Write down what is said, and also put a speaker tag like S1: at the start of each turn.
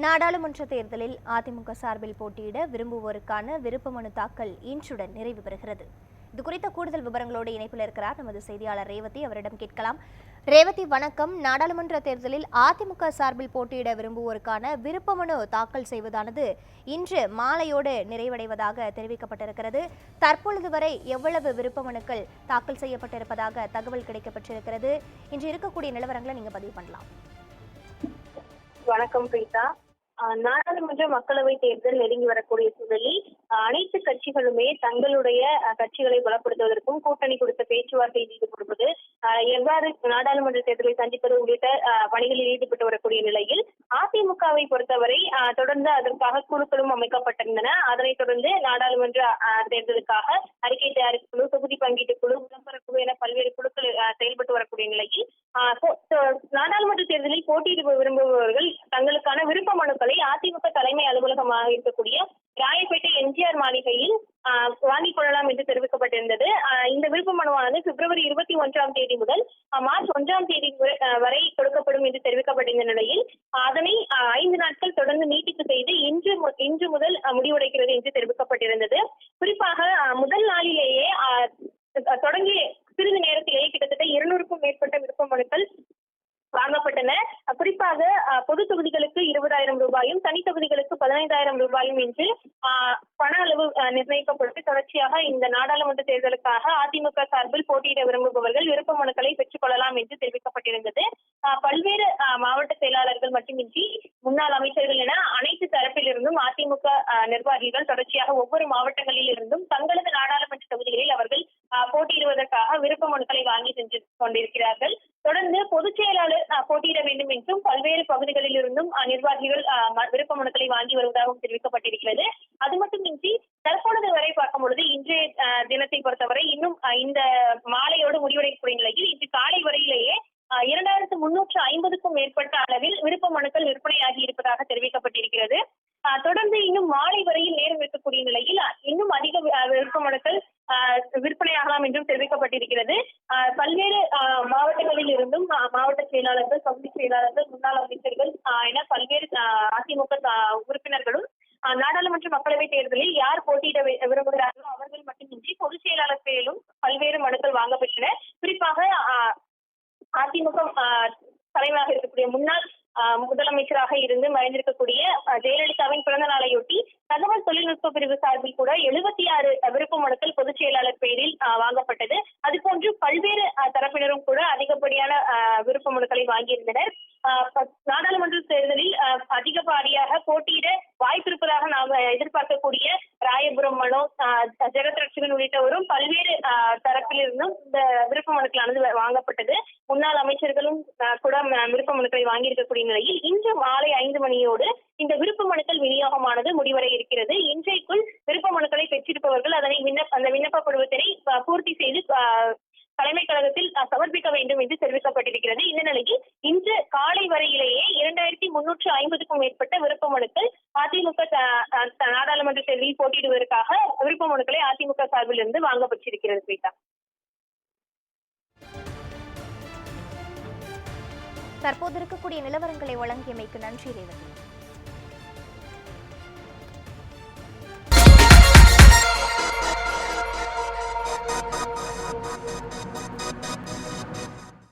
S1: நாடாளுமன்ற தேர்தலில் அதிமுக சார்பில் போட்டியிட விரும்புவோருக்கான விருப்ப மனு தாக்கல் இன்றுடன் நிறைவு பெறுகிறது. இது குறித்த கூடுதல் விவரங்களோடு இணைப்பில் இருக்கிறார் நமது செய்தியாளர் ரேவதி. அவரிடம் கேட்கலாம். ரேவதி வணக்கம். நாடாளுமன்ற தேர்தலில் அதிமுக சார்பில் போட்டியிட விரும்புவோருக்கான விருப்ப மனு தாக்கல் செய்வதானது இன்று மாலையோடு நிறைவடைவதாக தெரிவிக்கப்பட்டிருக்கிறது. தற்பொழுது வரை எவ்வளவு விருப்ப மனுக்கள் தாக்கல் செய்யப்பட்டிருப்பதாக தகவல் கிடைக்கப்பட்டிருக்கிறது. இன்று இருக்கக்கூடிய நிலவரங்களை நீங்கள் பதிவு பண்ணலாம்.
S2: வணக்கம் பிரீதா. நாடாளுமன்ற மக்களவை தேர்தல் நெருங்கி வரக்கூடிய சூழலில் அனைத்து கட்சிகளுமே தங்களுடைய கட்சிகளை பலப்படுத்துவதற்கும் கூட்டணி கொடுத்த பேச்சுவார்த்தையில் ஈடுபடுவது எவ்வாறு நாடாளுமன்ற தேர்தலை சந்திப்பது உள்ளிட்ட ஆஹ் பணிகளில் ஈடுபட்டு வரக்கூடிய நிலையில் அதிமுகவை பொறுத்தவரை தொடர்ந்து அதற்காக குழுக்களும் அமைக்கப்பட்டிருந்தன. அதனைத் தொடர்ந்து நாடாளுமன்ற தேர்தலுக்காக அறிக்கை விரும்புபவர்கள் தங்களுக்கான விருப்ப மனுக்களை அதிமுக தலைமை அலுவலகமாக இருக்கக்கூடிய ராயப்பேட்டை எம்ஜிஆர் மாளிகையில் வாங்கிக் கொள்ளலாம் என்று தெரிவிக்கப்பட்டிருந்தது. இந்த விருப்ப மனுவானது பிப்ரவரி இருபத்தி ஒன்றாம் தேதி முதல் மார்ச் ஒன்றாம் தேதி வரை- கொடுக்கப்படும் என்று தெரிவிக்கப்பட்டிருந்த நிலையில் அதனை ஐந்து நாட்கள் தொடர்ந்து நீட்டிப்பு செய்து இன்று இன்று முதல் முடிவடைகிறது என்று தெரிவிக்கப்பட்டிருந்தது. குறிப்பாக முதல் நாளிலேயே தொடங்கிய சிறிது நேரத்திலேயே கிட்டத்தட்ட இருநூறுக்கும் மேற்பட்ட விருப்ப மனுக்கள் வாங்கப்பட்டன. ரூபாயும் என்று பண அளவு நிர்ணயிக்கப்பட்டு தொடர்ச்சியாக இந்த நாடாளுமன்ற தேர்தலுக்காக அதிமுக சார்பில் போட்டியிட விரும்புபவர்கள் விருப்ப மனுக்களை பெற்றுக் கொள்ளலாம் என்று தெரிவிக்கப்பட்டிருந்தது. பல்வேறு மாவட்ட செயலாளர்கள் மட்டுமின்றி முன்னாள் அமைச்சர்கள் என அனைத்து தரப்பிலிருந்தும் அதிமுக நிர்வாகிகள் தொடர்ச்சியாக ஒவ்வொரு மாவட்டங்களில் இருந்தும் தங்களது நாடாளுமன்ற தொகுதிகளில் அவர்கள் போட்டியிடுவதற்காக விருப்ப மனுக்களை வாங்கி சென்று கொண்டிருக்கிறார்கள் தொடர்ந்து பொதுச் செயலாளர் அஹ், போட்டியிட வேண்டும் என்றும் பல்வேறு பகுதிகளில் இருந்தும் நிர்வாகிகள் அஹ், விருப்ப மனுக்களை வாங்கி வருவதாகவும் தெரிவிக்கப்பட்டிருக்கிறது. அது மட்டுமின்றி தற்பொழுது வரை பார்க்கும் பொழுது இன்றைய தினத்தை பொறுத்தவரை இன்னும் இந்த மாலையோடு முடிவடையக்கூடிய நிலையில் இன்று காலை வரையிலேயே இரண்டாயிரத்து முன்னூற்று ஐம்பதுக்கும் மேற்பட்ட அளவில் விருப்ப மனுக்கள் விற்பனையாகி இருப்பதாக தெரிவிக்கப்பட்டிருக்கிறது. தொடர்ந்து இன்னும் மாலை வரையில் நேரம் இருக்கக்கூடிய நிலையில் இன்னும் அதிக விருப்ப மனுக்கள் விற்பனையாகலாம் என்றும் தெரிவிக்கப்பட்டிருக்கிறது. அஹ், பல்வேறு அஹ், மாவட்டங்களில் இருந்தும் அஹ், மாவட்ட செயலாளர்கள் பகுதி செயலாளர்கள் முன்னாள் அமைச்சர்கள் என பல்வேறு அதிமுக உறுப்பினர்களும் நாடாளுமன்ற மக்களவைத் தேர்தலில் யார் போட்டியிட விரும்புகிறார்களோ அவர்கள் மட்டுமின்றி பொதுச் செயலாளர் பெயரிலும் பல்வேறு மனுக்கள் வாங்கப்பட்டன குறிப்பாக அதிமுக தலைவராக இருக்கக்கூடிய முன்னாள் முதலமைச்சராக இருந்து மறைந்திருக்கக்கூடிய அஹ், ஜெயலலிதாவின் பிறந்த நாளையொட்டி தகவல் தொழில்நுட்ப பிரிவு சார்பில் கூட எழுபத்தி ஆறு விருப்ப மனுக்கள் பொதுச் செயலாளர் பெயரில் வாங்கப்பட்டது. அதுபோன்று பல்வேறு தரப்பினரும் கூட அதிகப்படியான விருப்ப மனுக்களை வாங்கியிருந்தனர். நாடாளுமன்ற தேர்தலில் அஹ், அதிகப்படியாக போட்டியிட வாய்ப்பிருப்பதாக நாம் எதிர்பார்க்கக்கூடிய ராயபுரம் மனோ அஹ், ஜெகத் ரட்சகன் உள்ளிட்டவரும் பல்வேறு தரப்பிலிருந்தும் இந்த விருப்ப மனுக்களானது வாங்கப்பட்டது. முன்னாள் அமைச்சர்களும் அஹ், கூட விருப்ப மனுக்களை வாங்கியிருக்கக்கூடிய நிலையில் இன்று மாலை ஐந்து மணியோடு இந்த விருப்ப மனுக்கள் விநியோகமானது முடிவடை இருக்கிறது. இன்றைக்குள் விருப்ப மனுக்களை பெற்றிருப்பவர்கள் அதனை விண்ணப்ப அந்த விண்ணப்ப படிவத்தினை பூர்த்தி செய்து அஹ், தலைமை கழகத்தில் சமர்ப்பிக்க வேண்டும் என்று தெரிவிக்கப்பட்டிருக்கிறது. இந்த நிலையில் இன்று காலை வரையிலேயே இரண்டாயிரத்தி முன்னூற்று ஐம்பதுக்கும் மேற்பட்ட விருப்ப மனுக்கள் அதிமுக நாடாளுமன்ற தேர்தலில் போட்டியிடுவதற்காக விருப்ப மனுக்களை அதிமுக சார்பில் இருந்து வாங்கப்பட்டிருக்கிறது பிரீதா
S1: தற்போது இருக்கக்கூடிய நிலவரங்களை வழங்கியமைக்கு நன்றி ரேவதி.